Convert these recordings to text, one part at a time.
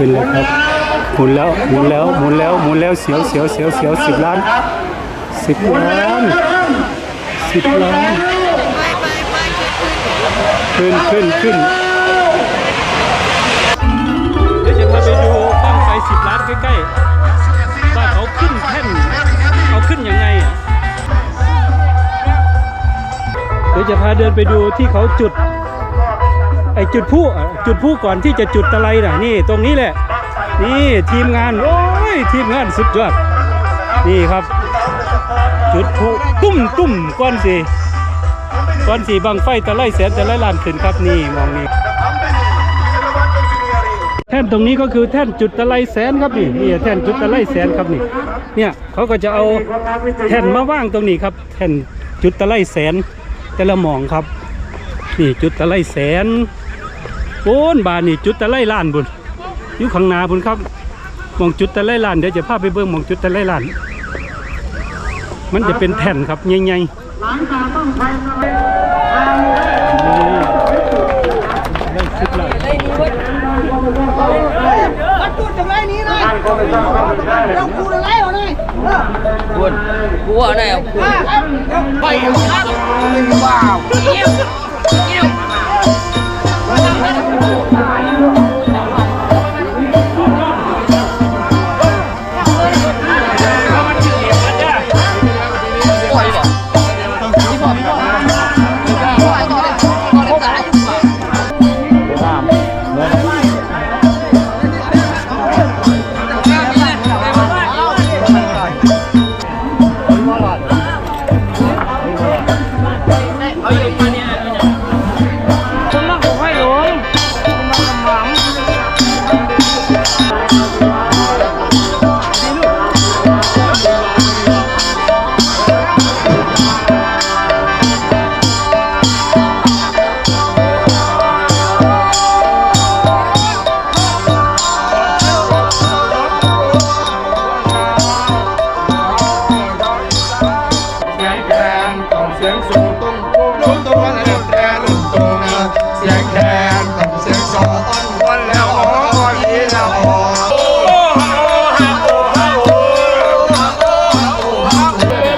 ขึ้นแล้วครับหมุนแล้วหมุนแล้วหมุนแล้วหมุนแล้วเสียวเสียวเสียวเสียวสิบล้านสิบล้านสิบล้านขึ้นขึ้นขึ้นเดี๋ยวจะพาไปดูบ้างไฟสิบล้านใกล้ๆว่าเขาขึ้นแท่นเอาขึ้นยังไงเดี๋ยวจะพาเดินไปดูที่เขาจุด จุดผู้อ่จุดผู้ก่อนที่จะจุดตะไลน่ะนี่ตรงนี้แหละ นี่ทีมงานโอ้ยทีมงานสุดยอดนี่ครับ จุดผู้ตุ้มตุ้มก้อนสีก้อนสีบังไฟตะไลแสนตะไลล้านขึ้นครับนี่มองนี่แท่นตรงนี้ก็คือแท่นจุดตะไลแสนครับนี่นี่แท่นจุดตะไลแสนครับนี่เนี่ยเขาก็จะเอาแท่นมาว่างตรงนี้ครับ แท่นจุดตะไลแสนแต่ละมองครับ นี่จุดตะไลแสน โอ้นบานนี่จุดตะไลล้านบุญอยู่ข้างหน้าบุญครับมองจุดตะไลล้านเดี๋ยวจะพาไปเบิ่งมองจุดตะไลล้าน มันจะเป็นแผ่นครับใหญ่ๆได้สิบล้านมันพูดถึงไรนี้นะเราพูดอะไรวะเนี่ย Buồn Cú ở đây không? ไปครับว้าว สียงสูงตรงลุ้ตรงนั้นแล้วแต่ลุ้ตรงนั้นเสียงแคนต้องเสียงสออ่อนอ่อนแล้วอ่อนอ่อนนี้แล้วอ่อน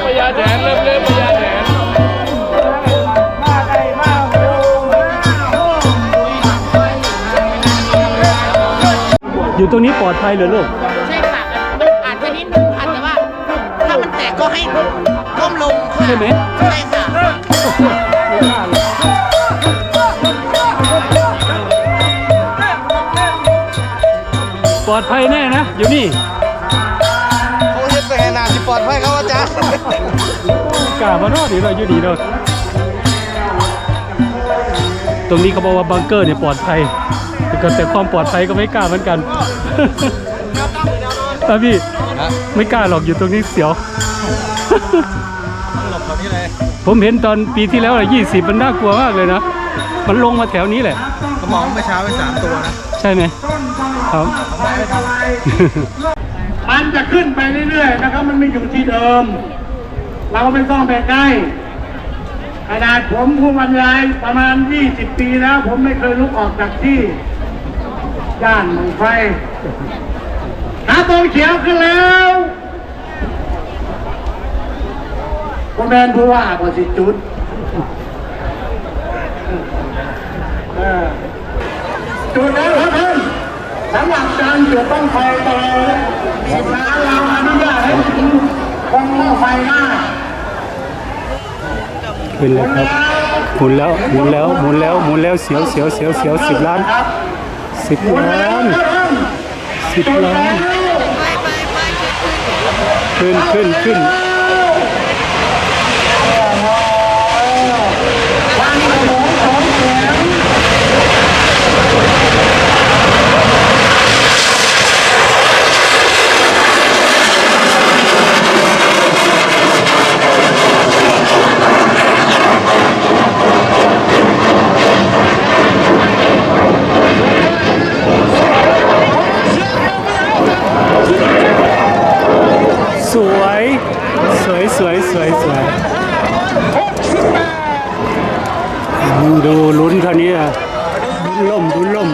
พญาแดนเริ่มเริ่มพญาแดนอยู่ตรงนี้ปลอดภัยเหรอลูก ใช่ค่ะ มันอาจจะนิดนึงค่ะแต่ว่า ถ้ามันแตกก็ให้ ก้มลงค่ะใช่ไหมใช่ค่ะปลอดภัยแน่นะ อยู่นี่เขาเฮ็ดไปขนาดที่ปลอดภัยครับอาจารย์กล้ามานอดีเราอยู่ดีเราตรงนี้เขาบอกว่าบังเกอร์เนี่ยปลอดภัยแต่ก็แต่ความปลอดภัยก็ไม่กล้าเหมือนกันครับพี่ ไม่กล้าหรอกอยู่ตรงนี้เสียว ผมเห็นตอนปีที่แล้วอะยี่สิบมันน่ากลัวมากเลยนะ มันลงมาแถวนี้แหละเขามองเมื่อเช้าไปสามตัวนะใช่ไหมครับ มันจะขึ้นไปเรื่อยๆนะครับ มันไม่อยู่ที่เดิม เราไม่ต้องไปใกล้ขนาดผมผู้บรรยายประมาณ 20 ปีแล้ว ผมไม่เคยลุกออกจากที่ย่านหมองไฟนาตงเขียวขึ้นแล้ว ผมแมนผู้ว่าก็สิจุดเออจุดแล้วครับท่านสำหรับการจุดต้องไฟต่อสิบล้านเราอนุญาตให้คงหม้อไฟได้ขึ้นแล้วครับหมุนแล้วหมุนแล้วหมุนแล้วหมุนแล้วเสียวเสียวเสียวเสียวสิบล้านสิบล้านสิบล้านขึ้นขึ้นขึ้น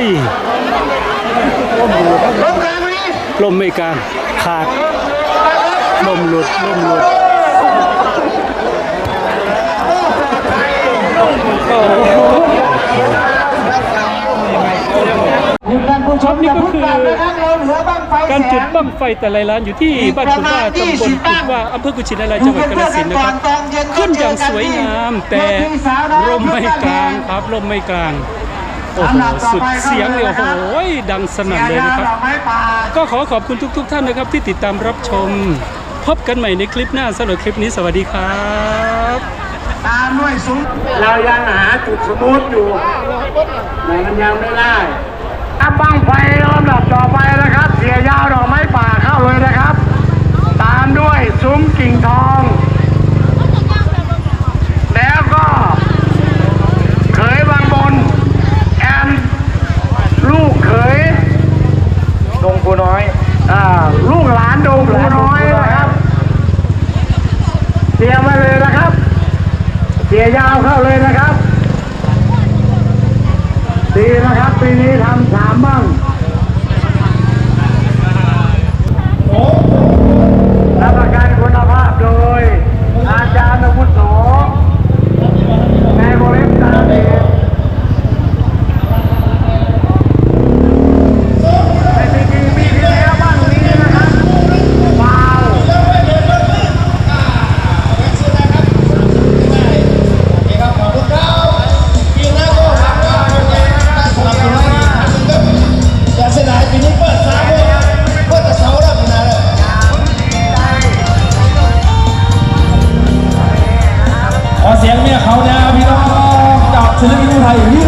ยลงกลางนี้ล่มไม่กลางขาดล่มหลุดล่มหลุดท่านผู้ชมอย่าเพิ่งกลับนะครับเราเหลือบ้างไฟการแสจุดนบั้งไฟแต่ละร้านอยู่ที่บ้านขุนว่าตำบลขุนว่าอำเภอกุชินารายจังหวัดกาฬสินธุ์นะครับ ขึ้นอย่างสวยงามแต่ลมไม่กลางครับลมไม่กลาง โอ้โหสุดเสียงเลยโอ้โหดังสนั่นเลยนะครับดอกไม้ป่าก็ขอขอบคุณทุกๆท่านนะครับที่ติดตามรับชม พบกันใหม่ในคลิปหน้าสำหรับคลิปนี้สวัสดีครับตามด้วยซุ้มเรายังหาจุดสมูทอยู่แต่มันยังไม่ได้อับบ้างไฟลำดับต่อไปนะครับ เสียยาวดอกไม้ป่าเข้าเลยนะครับ ตามด้วยซุ้มกิ่งทอง แล้วก็ เขยบางบน แอนลูกเขย ดงปูน้อย อ่า ลูกหลานดงปูน้อยนะครับ เตรียมมาเลยนะครับ เสียยาวเข้าเลยนะครับ ดีนะครับปีนี้ทำสามบ้างรับประกันคุณภาพโดย อาจารย์อาวุโข